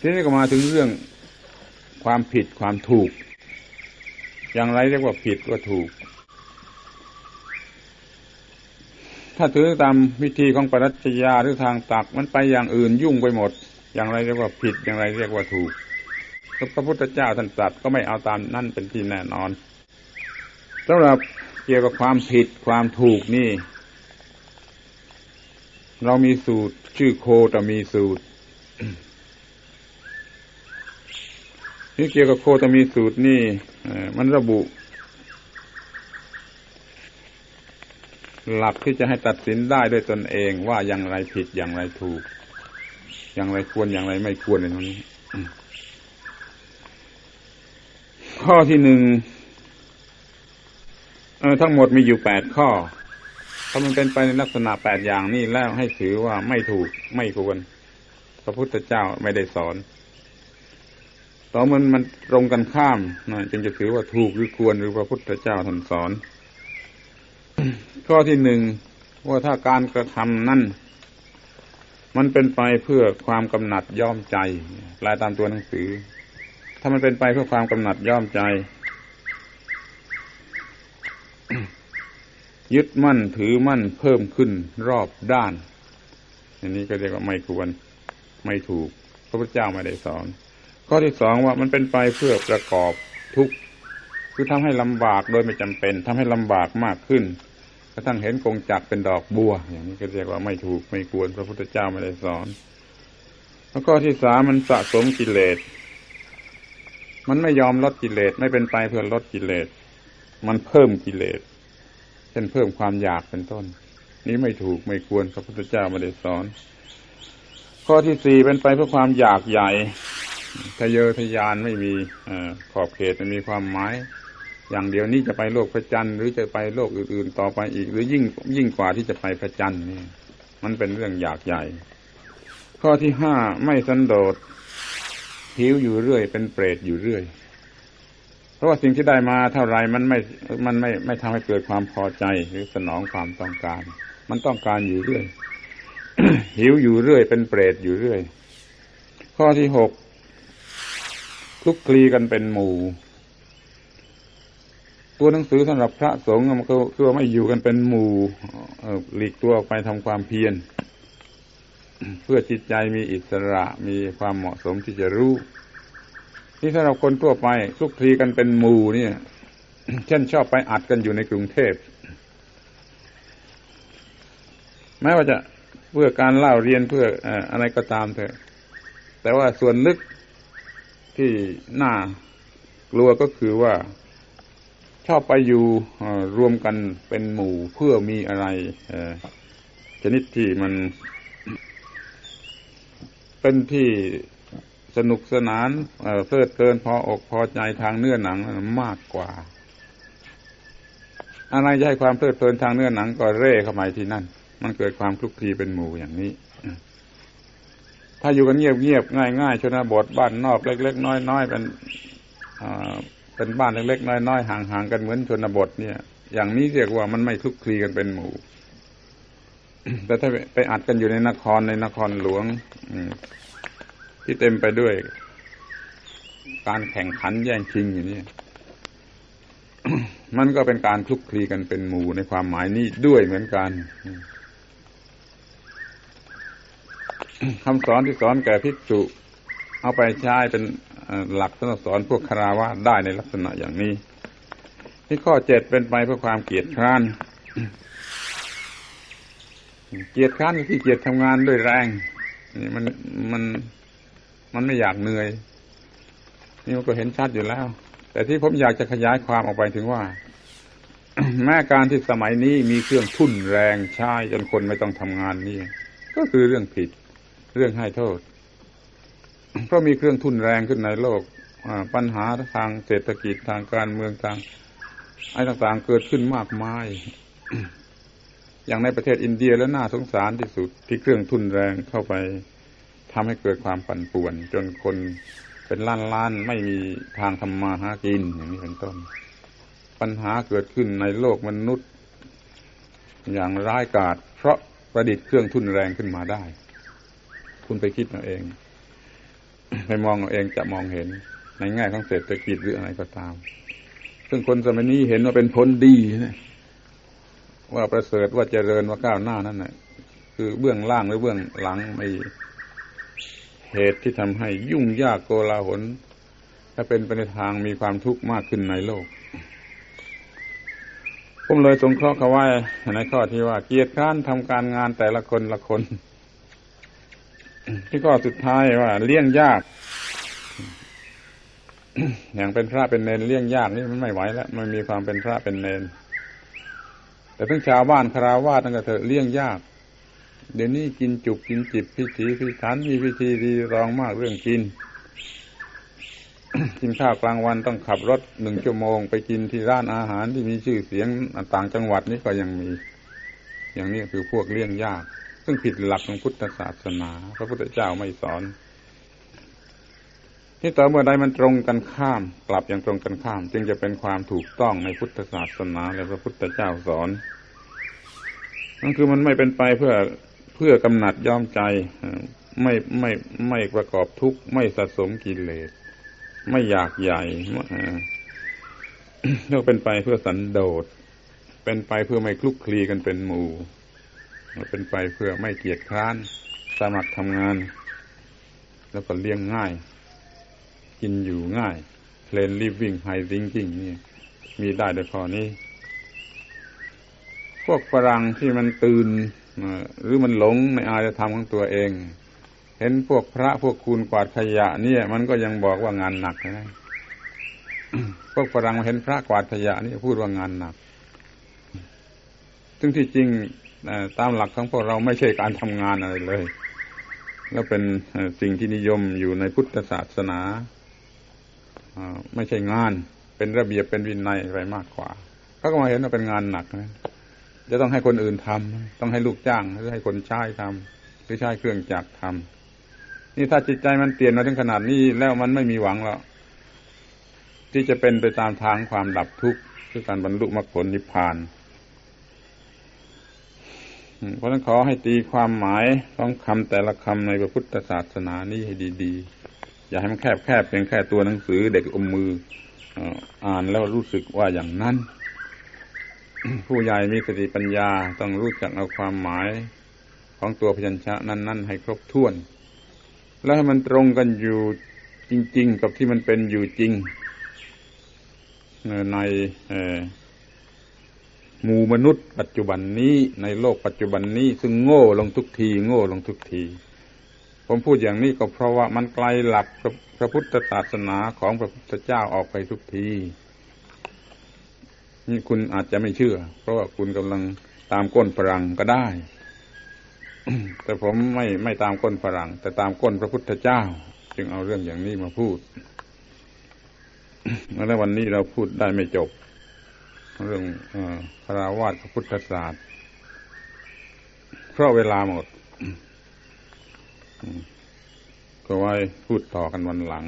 ทีนี้ก็มาถึงเรื่องความผิดความถูก อย่างไรเรียกว่าผิดว่าถูก ถ้าถือตามวิธีของปรัชญาหรือทางตักมันไปอย่างอื่นยุ่งไปหมด อย่างไรเรียกว่าผิดอย่างไรเรียกว่าถูกพระพุทธเจ้าท่านตรัสก็ไม่เอาตามนั่นเป็นที่แน่นอนสำหรับเกี่ยวกับความผิดความถูกนี่ เรามีสูตรชื่อโคตมีสูตร นี่เกี่ยวกับโคตมีสูตรนี่มันระบุ หลักที่จะให้ตัดสินได้ด้วยตนเองว่าอย่างไรผิดอย่างไรถูก อย่างไรควรอย่างไรไม่ควรในตรงนี้ข้อที่หนึ่งทั้งหมดมีอยู่แปดข้อ ถ้ามันเป็นไปในลักษณะแปดอย่างนี้แล้วให้ถือว่าไม่ถูกไม่ควร พระพุทธเจ้าไม่ได้สอน ต่อมันมันตรงกันข้ามนะจึงจะถือว่าถูกหรือควรหรือพระพุทธเจ้าท่านสอน ข้อที่หนึ่งว่าถ้าการกระทำนั้นมันเป็นไปเพื่อความกำหนัดย่อมใจลายตามตัวหนังสือ ถ้ามันเป็นไปเพื่อความกำหนัดย่อมใจ ยึดมั่นถือมั่นเพิ่มขึ้นรอบด้าน อันนี้ก็เรียกว่าไม่ควร ไม่ถูก พระพุทธเจ้าไม่ได้สอน ข้อที่สองว่ามันเป็นไปเพื่อประกอบทุกข์คือทำให้ลำบากโดยไม่จำเป็นทำให้ลำบากมากขึ้นกระทั่งเห็นกงจักเป็นดอกบัว อย่างนี้ก็เรียกว่าไม่ถูกไม่ควรพระพุทธเจ้าไม่ได้สอนแล้วข้อที่สามมันสะสมกิเลส มันไม่ยอมลดกิเลสไม่เป็นไปเพื่อลดกิเลส มันเพิ่มกิเลส เช่นเพิ่มความอยากเป็นต้น นี้ไม่ถูกไม่ควรพระพุทธเจ้าไม่ได้สอน ข้อที่สี่เป็นไปเพื่อความอยากใหญ่ ทะเยอทะยานไม่มีอขอบเขตไม่มีความหมาย อย่างเดียวนี้จะไปโลกพระจันทร์หรือจะไปโลกอื่น ๆ ต่อไปอีก หรือยิ่งยิ่งกว่าที่จะไปพระจันทร์นี่มันเป็นเรื่องอยากใหญ่ ข้อที่ห้าไม่สันโดษหิวอยู่เรื่อย เป็นเปรตอยู่เรื่อย เพราะว่าสิ่งที่ได้มาเท่าไรมันไม่มันไม่ไม่ทำให้เกิดความพอใจหรือสนองความต้องการ มันต้องการอยู่เรื่อยหิวอยู่เรื่อย เป็นเปรตอยู่เรื่อย ข้อที่หก คลุกคลีกันเป็นหมู่ ตัวหนังสือสำหรับพระสงฆ์มันก็คือไม่อยู่กันเป็นหมู่หลีกตัวออกไปทำความเพียรเพื่อจิตใจมีอิสระมีความเหมาะสมที่จะรู้นี่ถ้าเราคนทั่วไปคลุกคลีกันเป็นหมู่เนี่ย เช่นชอบไปอัดกันอยู่ในกรุงเทพแม้ว่าจะเพื่อการเล่าเรียนเพื่ออะไรก็ตามเถอะ แต่ว่าส่วนลึก ที่น่ากลัวก็คือว่าชอบไปอยู่รวมกันเป็นหมู่เพื่อมีอะไรชนิดที่มันเป็นที่สนุกสนานเพลิดเพลินพออกพอใจทางเนื้อหนังมากกว่า อะไรจะให้ความเพลิดเพลินทางเนื้อหนังก็เร่เข้ามาที่นั่น มันเกิดความคลุกคลีเป็นหมู่อย่างนี้ ถ้าอยู่กันเงียบเงียบง่ายง่ายชนบทบ้านนอกเล็ก ๆ น้อยๆเป็นเป็นบ้านเล็กๆน้อยๆห่างๆกันเหมือนชนบทเนี่ย อย่างนี้เรียกว่ามันไม่คลุกคลีกันเป็นหมู่แต่ถ้าไปอัดกันอยู่ในนครในนครหลวงที่เต็มไปด้วย การแข่งขันแย่งชิงอย่างนี้มันก็เป็นการคลุกคลีกันเป็นหมู่ในความหมายนี้ด้วยเหมือนกัน คำสอนที่สอนแก่ภิกษุ เอาไปใช้เป็นหลักสอนพวกคาราวะได้ในลักษณะอย่างนี้ ที่ข้อเจ็ดเป็นไปเพื่อความเกียจคร้าน เกียจคร้านที่เกียจทำงานด้วยแรงนี่มันมันมันไม่อยากเหนื่อย นี่มันก็เห็นชัดอยู่แล้ว แต่ที่ผมอยากจะขยายความออกไปถึงว่า แม้การที่สมัยนี้มีเครื่องทุ่นแรงใช้จนคนไม่ต้องทำงานนี่ ก็คือเรื่องผิด เรื่องให้โทษ เพราะมีเครื่องทุนแรงขึ้นในโลกปัญหาทางเศรษฐกิจทางการเมืองทางไอ้ต่างๆเกิดขึ้นมากมาย อย่างในประเทศอินเดียแล้วน่าสงสารที่สุดที่เครื่องทุนแรงเข้าไปทำให้เกิดความปั่นป่วน จนคนเป็นล้านล้านไม่มีทางทำมาหากินอย่างนี้เป็นต้น ปัญหาเกิดขึ้นในโลกมนุษย์ อย่างร้ายกาจเพราะประดิษฐ์เครื่องทุนแรงขึ้นมาได้ คุณไปคิดเอาเองให้มองเอาเองจะมองเห็น ในแง่ของเศรษฐกิจหรืออะไรก็ตาม ซึ่งคนสมัยนี้เห็นว่าเป็นผลดีนะว่าประเสริฐว่าเจริญว่าก้าวหน้านั่นแหละคือเบื้องล่างหรือเบื้องหลังไม่เหตุที่ทำให้ยุ่งยากโกลาหลและเป็นไปในทางมีความทุกข์มากขึ้นในโลก ผมเลยสงเคราะห์เขาไว้ในข้อที่ว่า เกียรติการทำการงานแต่ละคนละคน ที่ข้อสุดท้ายว่า เลี้ยงยาก อย่างเป็นพระเป็นเนนเลี้ยงยากนี่มันไม่ไหวแล้วมันมีความเป็นพระเป็นเนน แต่ทั้งชาวบ้านคาราวาสนั่นก็เถอะเลี้ยงยาก เดี๋ยวนี้กินจุกกินจิบพิธีพิธันมีพิธีดีรองมากเรื่องกินกินข้าวกลางวันต้องขับรถหนึ่งชั่วโมงไปกินที่ร้านอาหารที่มีชื่อเสียงต่างจังหวัดนี่ก็ยังมี อย่างนี้คือพวกเลี้ยงยาก ซึ่งผิดหลักของพุทธศาสนา พระพุทธเจ้าไม่สอน ที่ต่อเมื่อใดมันตรงกันข้าม กลับอย่างตรงกันข้าม จึงจะเป็นความถูกต้องในพุทธศาสนาและพระพุทธเจ้าสอนนั่นคือมันไม่เป็นไปเพื่อเพื่อกำหนัดย้อมใจ ไม่ไม่ไม่ประกอบทุกข์ไม่สะสมกิเลสไม่อยากใหญ่เรียกเป็นไปเพื่อสันโดษเป็นไปเพื่อไม่คลุกคลีกันเป็นหมู่ เป็นไปเพื่อไม่เกียจคร้านสมัครทำงาน แล้วก็เลี้ยงง่าย กินอยู่ง่าย plain living high thinking นี่มีได้โดยข้อนี้ พวกฝรั่งที่มันตื่นหรือมันหลงในอารยธรรมของตัวเอง เห็นพวกพระพวกคุณกวาดขยะ เนี่ย มันก็ยังบอกว่างานหนักนะพวกฝรั่งมาเห็นพระกวาดขยะนี่พูดว่างานหนักซึ่งที่จริง ตามหลักของพวกเราไม่ใช่การทำงานอะไรเลย แล้วเป็นสิ่งที่นิยมอยู่ในพุทธศาสนาไม่ใช่งาน เป็นระเบียบเป็นวินัยอะไรมากกว่าเขาก็มาเห็นว่าเป็นงานหนักนะจะต้องให้คนอื่นทำต้องให้ลูกจ้างหรือให้คนใช้ทำหรือใช้เครื่องจักรทำนี่ถ้าจิตใจมันเปลี่ยนมาถึงขนาดนี้แล้วมันไม่มีหวังแล้วที่จะเป็นไปตามทางความดับทุกข์คือการบรรลุมรรคผลนิพพาน เพราะฉะนั้นขอให้ตีความหมายของคำแต่ละคำในพระพุทธศาสนานี้ให้ดีๆ อย่าให้มันแคบแคบเพียงแค่ตัวหนังสือเด็กอมมืออ่านแล้วรู้สึกว่าอย่างนั้น ผู้ใหญ่มีสติปัญญาต้องรู้จักเอาความหมายของตัวพยัญชนะนั้นๆ ให้ครบถ้วน แล้วให้มันตรงกันอยู่จริง ๆ กับที่มันเป็นอยู่จริงใน หมู่มนุษย์ปัจจุบันนี้ในโลกปัจจุบันนี้ซึ่งโง่ลงทุกที โง่ลงทุกที ผมพูดอย่างนี้ก็เพราะว่ามันไกลหลักพระพุทธศาสนาของพระพุทธเจ้าออกไปทุกทีนี่คุณอาจจะไม่เชื่อ เพราะว่าคุณกำลังตามก้นฝรั่งก็ได้ แต่ผมไม่ไม่ตามก้นฝรั่ง แต่ตามก้นพระพุทธเจ้า จึงเอาเรื่องอย่างนี้มาพูดแล้ววันนี้เราพูดได้ไม่จบ เรื่องพราวาสพระพุทธศาสตร์ เพราะเวลาหมด ก็ไว้พูดต่อกันวันหลัง